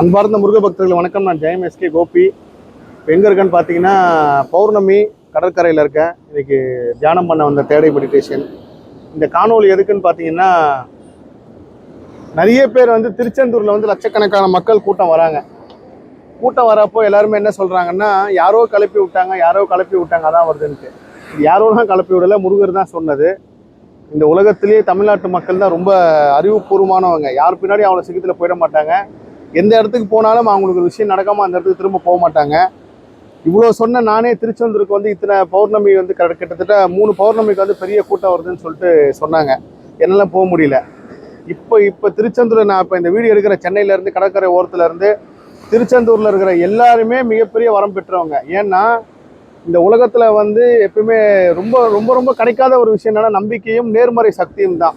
அன்பார்ந்த முருக பக்தர்கள் வணக்கம். நான் ஜெயம் எஸ்கே கோபி. இப்போ எங்கே இருக்கேன்னு பார்த்தீங்கன்னா பௌர்ணமி கடற்கரையில் இருக்கேன். இன்னைக்கு தியானம் பண்ண வந்த தேடை மெடிடேஷன். இந்த காணொளி எதுக்குன்னு பார்த்தீங்கன்னா நிறைய பேர் வந்து திருச்செந்தூரில் வந்து லட்சக்கணக்கான மக்கள் கூட்டம் வராங்க. கூட்டம் வரப்போ எல்லாருமே என்ன சொல்கிறாங்கன்னா யாரோ கிளப்பி விட்டாங்க யாரோ கிளப்பி விட்டாங்க அதான் வருதுன்ட்டு. இது யாரோலாம் கிளப்பி விடலை? முருகர் தான் சொன்னது. இந்த உலகத்திலேயே தமிழ்நாட்டு மக்கள் தான் ரொம்ப அறிவுபூர்வமானவங்க. யார் பின்னாடி அவ்வளோ சீக்கிரத்தில் போயிட மாட்டாங்க. எந்த இடத்துக்கு போனாலும் அவங்களுக்கு ஒரு விஷயம் நடக்காமல் அந்த இடத்துக்கு திரும்ப போக மாட்டாங்க. இவ்வளோ சொன்ன நானே திருச்செந்தூருக்கு வந்து இத்தனை பௌர்ணமி வந்து கிட்டத்தட்ட மூணு பௌர்ணமிக்கு வந்து பெரிய கூட்டம் வருதுன்னு சொல்லிட்டு சொன்னாங்க. என்னால் போக முடியல. இப்போ இப்போ திருச்செந்தூர் நான் இப்போ இந்த வீடியோ எடுக்கிற சென்னையிலேருந்து கடற்கரை ஓரத்துலேருந்து திருச்செந்தூரில் இருக்கிற எல்லாருமே மிகப்பெரிய வரம் பெற்றவங்க. ஏன்னா இந்த உலகத்தில் வந்து எப்பயுமே ரொம்ப ரொம்ப ரொம்ப கிடைக்காத ஒரு விஷயம் என்னன்னா நம்பிக்கையும் நேர்மறை சக்தியும் தான்.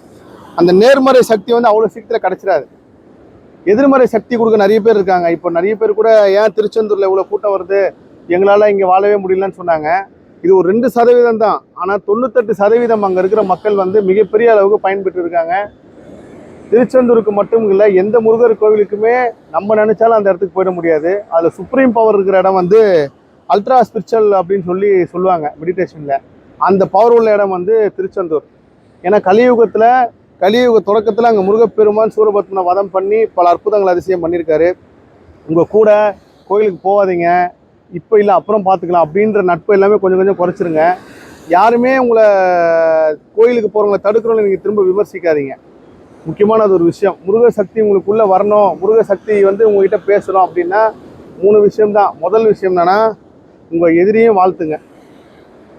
அந்த நேர்மறை சக்தி வந்து அவ்வளோ சீக்கிரத்தில் கிடச்சிடாது. எதிர்மறை சக்தி கொடுக்க நிறைய பேர் இருக்காங்க. இப்போ நிறைய பேர் கூட ஏன் திருச்செந்தூரில் இவ்வளோ கூட்டம் வருது? எங்களால் இங்கே வாழவே முடியலன்னு சொன்னாங்க. இது ஒரு ரெண்டு சதவீதம் தான். ஆனால் தொண்ணூத்தெட்டு சதவீதம் அங்கே இருக்கிற மக்கள் வந்து மிகப்பெரிய அளவுக்கு பயன்பெற்று இருக்காங்க. திருச்செந்தூருக்கு மட்டும் இல்லை எந்த முருகர் கோவிலுக்குமே நம்ம நினைச்சாலும் அந்த இடத்துக்கு போயிட முடியாது. அதில் சுப்ரீம் பவர் இருக்கிற இடம் வந்து அல்ட்ரா ஸ்பிரிச்சுவல் அப்படின்னு சொல்லி சொல்லுவாங்க மெடிடேஷனில் அந்த பவர் உள்ள இடம் வந்து திருச்செந்தூர். ஏன்னா கலியுகத்தில் கலியுக தொடக்கத்தில் அங்கே முருகப்பெருமான் சூரபத்மனை வதம் பண்ணி பல அற்புதங்கள் அதிசயம் பண்ணியிருக்காரு. உங்கள் கூட கோயிலுக்கு போகாதீங்க. இப்போ இல்லை அப்புறம் பார்த்துக்கலாம் அப்படின்ற நட்பு எல்லாமே கொஞ்சம் கொஞ்சம் குறைச்சிருங்க. யாருமே உங்களை கோயிலுக்கு போகிறவங்களை தடுக்கிறவங்களை நீங்கள் திரும்ப விமர்சிக்காதீங்க. முக்கியமானது ஒரு விஷயம். முருக சக்தி உங்களுக்குள்ளே வரணும். முருக சக்தி வந்து உங்ககிட்ட பேசணும் அப்படின்னா மூணு விஷயம்தான். முதல் விஷயம் என்னென்னா உங்கள் எதிரியும் வாழ்த்துங்க.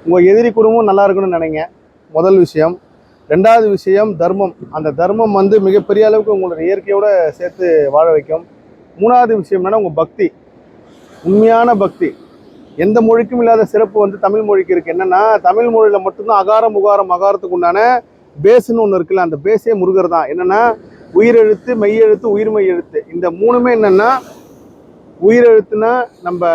உங்கள் எதிரி குடும்பம் நல்லா இருக்கணும்னு நினைங்க. முதல் விஷயம். ரெண்டாவது விஷயம் தர்மம். அந்த தர்மம் வந்து மிகப்பெரிய அளவுக்கு உங்களோட இயற்கையோட சேர்த்து வாழ வைக்கும். மூணாவது விஷயம் என்னன்னா உங்கள் பக்தி. உண்மையான பக்தி. எந்த மொழிக்கும் இல்லாத சிறப்பு வந்து தமிழ் மொழிக்கு இருக்குது என்னென்னா தமிழ் மொழியில் மட்டும்தான் அகாரம் உகாரம் அகாரத்துக்கு உண்டான பேஸுன்னு ஒன்று இருக்குல்ல அந்த பேஸே முருகர் தான் என்னென்னா உயிரெழுத்து மெய்யெழுத்து உயிர்மை எழுத்து இந்த மூணுமே என்னென்னா உயிரெழுத்துனா நம்ம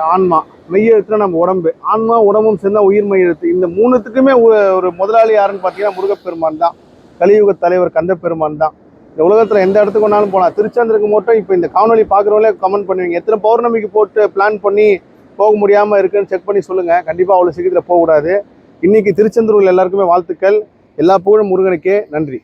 ஆன்மா மெய்யெழுத்துனா நம்ம உடம்பு. ஆன்மா உடம்பும் சேர்ந்தா உயிர்மெய் எழுத்து இந்த மூணுத்துக்குமே ஒரு- ஒரு முதலாளி யாருன்னு பார்த்தீங்கன்னா முருகப்பெருமான் தான். கலியுக தலைவர் கந்தப்பெருமான் தான். இந்த உலகத்தில் எந்த இடத்துக்கு வேணாலும் போகலாம் திருச்செந்தூருக்கு மட்டும் இப்போ இந்த காணொலி பார்க்குறவங்களே கமெண்ட் பண்ணுவீங்க. எத்தனை பௌர்ணமிக்கு போட்டு பிளான் பண்ணி போக முடியாமல் இருக்குன்னு செக் பண்ணி சொல்லுங்கள் கண்டிப்பாக அவ்வளோ சீக்கிரத்தில் போகக்கூடாது. இன்றைக்கி திருச்செந்தூரில் எல்லாருக்குமே வாழ்த்துக்கள். எல்லா புகழும் முருகனுக்கே. நன்றி.